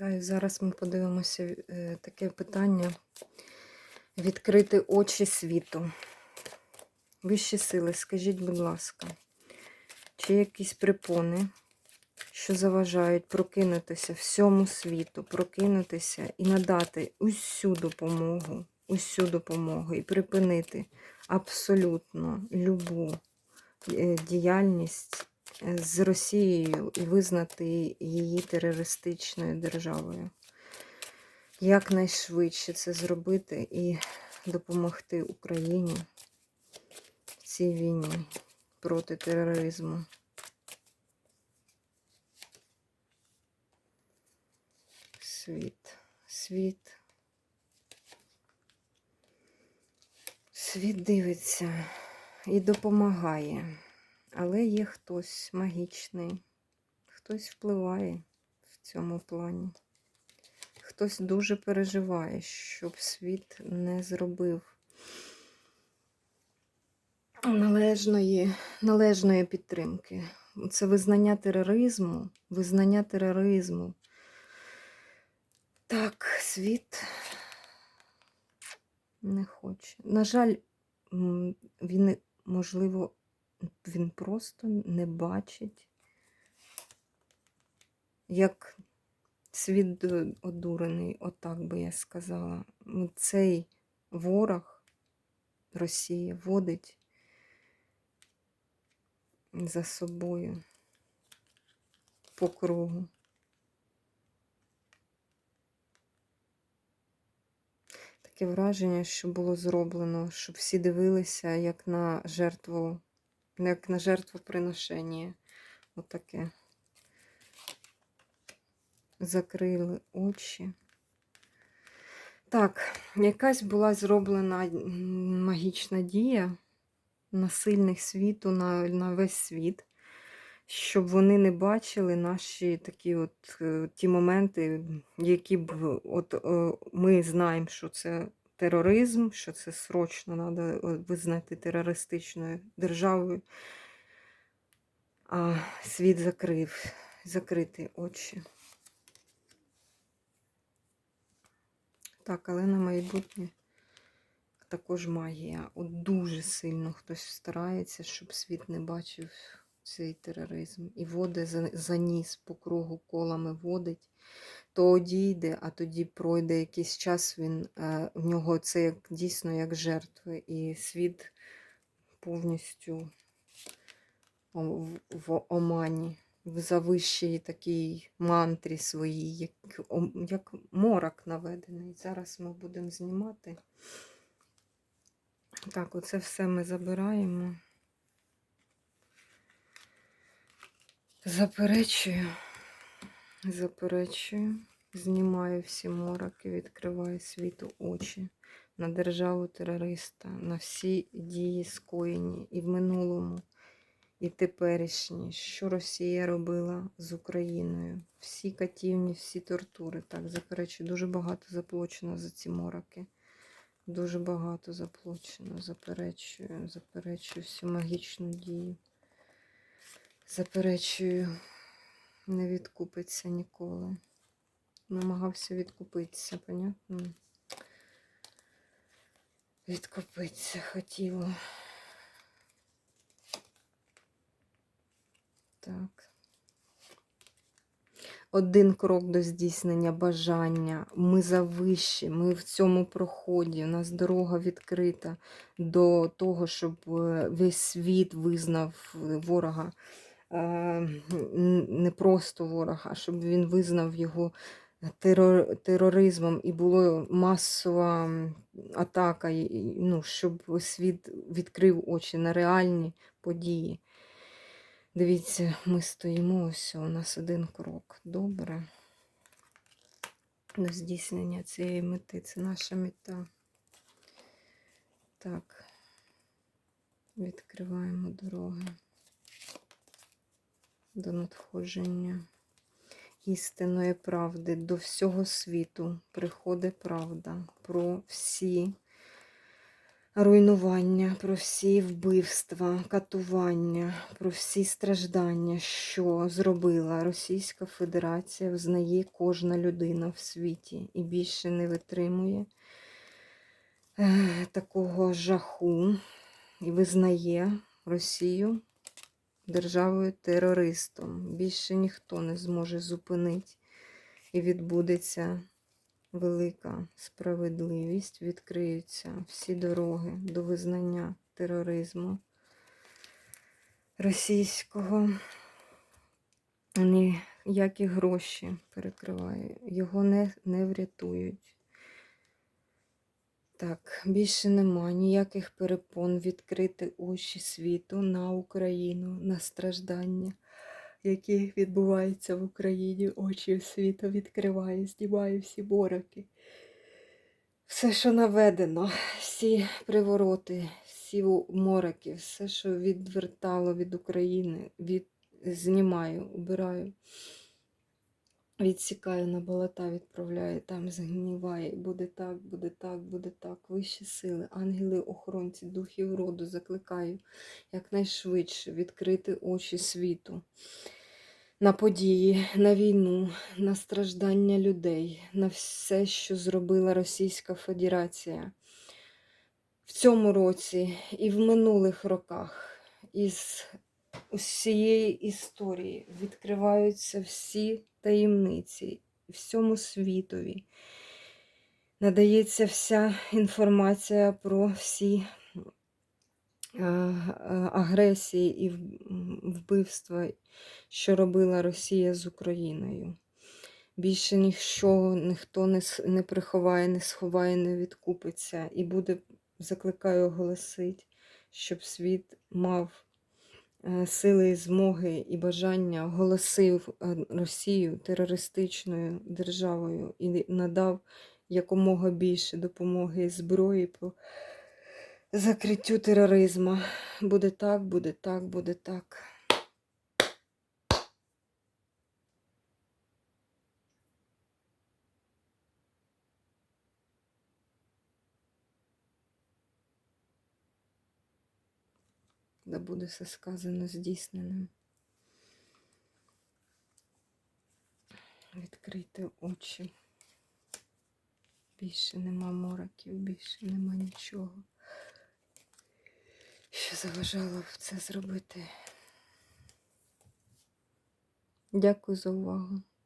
Вітаю. Зараз ми подивимося е, таке питання. Відкрити очі світу. Вищі сили, скажіть, будь ласка, чи якісь препони, що заважають прокинутися всьому світу, прокинутися і надати усю допомогу, усю допомогу і припинити абсолютно любу е, діяльність з Росією і визнати її терористичною державою. Якнайшвидше це зробити і допомогти Україні в цій війні проти тероризму. Світ, світ. Світ дивиться і допомагає, але є хтось магічний, хтось впливає в цьому плані. Хтось дуже переживає, щоб світ не зробив належної, належної підтримки. Це визнання тероризму, визнання тероризму. Так, світ не хоче. На жаль, він, можливо, він просто не бачить, як світ одурений, отак би я сказала. Цей ворог Росія водить за собою по кругу. Таке враження, що було зроблено, щоб всі дивилися як на жертву, як на жертвоприношення. Отаке. Закрили очі. Так, якась була зроблена магічна дія на сильних світу, на, на весь світ, щоб вони не бачили наші такі от е, ті моменти, які б от е, ми знаємо, що це тероризм, що це срочно треба визнати терористичною державою. А світ закрив, закрити очі. Так, але на майбутнє також магія. От дуже сильно хтось старається, щоб світ не бачив цей тероризм. І води за, за ніс по кругу колами водить, то одійде, а тоді пройде якийсь час, він, е, в нього це як, дійсно як жертви. І світ повністю в, омані, в завищій такій мантрі своїй, як, як морок наведений. Зараз ми будемо знімати. Так, оце все ми забираємо. Заперечую, заперечую, знімаю всі мороки, відкриваю світу очі на державу терориста, на всі дії скоєні і в минулому, і теперішні, що Росія робила з Україною. Всі катівні, всі тортури. Так, заперечую, дуже багато заплачено за ці мороки. Дуже багато заплачено, заперечую, заперечую всю магічну дію. Заперечую, не відкупиться ніколи. Намагався відкупитися, понятно? Відкупитися хотіло. Так. Один крок до здійснення бажання. Ми завищі, ми в цьому проході. У нас дорога відкрита до того, щоб е, весь світ визнав ворога. Е, Не просто ворога, а щоб він визнав його терор, тероризмом і була масова атака, ну, щоб світ відкрив очі на реальні події. Дивіться, ми стоїмо ось, у нас один крок. Добре. До здійснення цієї мети. Це наша мета. Так. Відкриваємо дороги до надходження істинної правди. До всього світу приходить правда про всі руйнування, про всі вбивства, катування, про всі страждання, що зробила Російська Федерація, взнає кожна людина в світі і більше не витримує е, такого жаху і визнає Росію державою терористом. Більше ніхто не зможе зупинити і відбудеться велика справедливість, відкриються всі дороги до визнання тероризму російського. Ніякі гроші перекриває, його не, не врятують. Так, більше нема ніяких перепон відкрити очі світу на Україну, на страждання, які відбуваються в Україні. Очі світу відкриває, знімає всі мороки. Все, що наведено, всі привороти, всі мороки, все, що відвертало від України, від... знімаю, убираю. Відсікаю на болота, відправляю, там згніває. Буде так, буде так, буде так. Вищі сили, ангели, охоронці, духів роду закликаю якнайшвидше відкрити очі світу на події, на війну, на страждання людей, на все, що зробила Російська Федерація в цьому році і в минулих роках. Із усієї історії відкриваються всі таємниці всьому світові. Надається вся інформація про всі е, е, агресії і вбивства, що робила Росія з Україною. Більше ніщо ніхто не, приховає, не сховає, не відкупиться. І буде, закликаю оголосити, щоб світ мав сили і змоги і бажання оголосив е, Росію терористичною державою і надав якомога більше допомоги зброї по закриттю тероризму. Буде так, буде так, буде так. Да буде все сказано здійсненим. Відкрити очі. Більше нема мороків, більше нема нічого, що заважало б це зробити. Дякую за увагу.